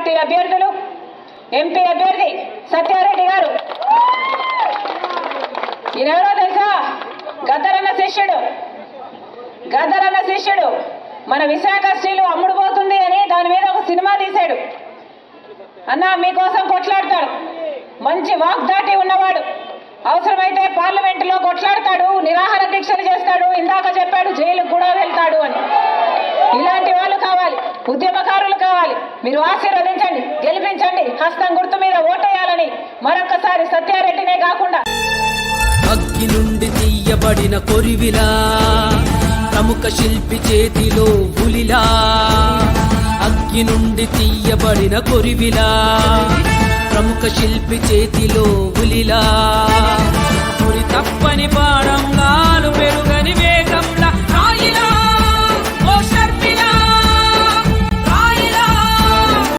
Party అభ్యర్థులు MP అభ్యర్థి సత్యారెడ్డి గారు. ఈయనెవరో తెలుసా? గద్దరన్న శిష్యుడు. గద్దరన్న శిష్యుడు. మన విశాఖ స్త్రీలు అమ్ముడుపోతుంది అని దాని మీద ఒక సినిమా తీశాడు. అన్న మీకోసం కొట్లాడతాడు. మంచి వాగ్దాటి ఉన్నవాడు. అవసరమైతే పార్లమెంట్లో కొట్లాడతాడు నిరాహార దీక్షలు చేస్తాడు ఇందాక చెప్పాడు జైలుకు కూడా వెళ్తాడు అని. ఇలాంటి ఉద్యమకారులు కావాలి. మీరు ఆశీర్వదించండి గెలిపించండి హస్తం గుర్తు మీద ఓటేయాలని మరొకసారి సత్యారెడ్డినే కాకుండా. అగ్గి నుండి తీయబడిన కొరివిలా ప్రముఖ శిల్పి చేతిలో పులిలా అగ్గి నుండి తీయబడిన కొరివిలా ప్రముఖ శిల్పి చేతిలో పులిలా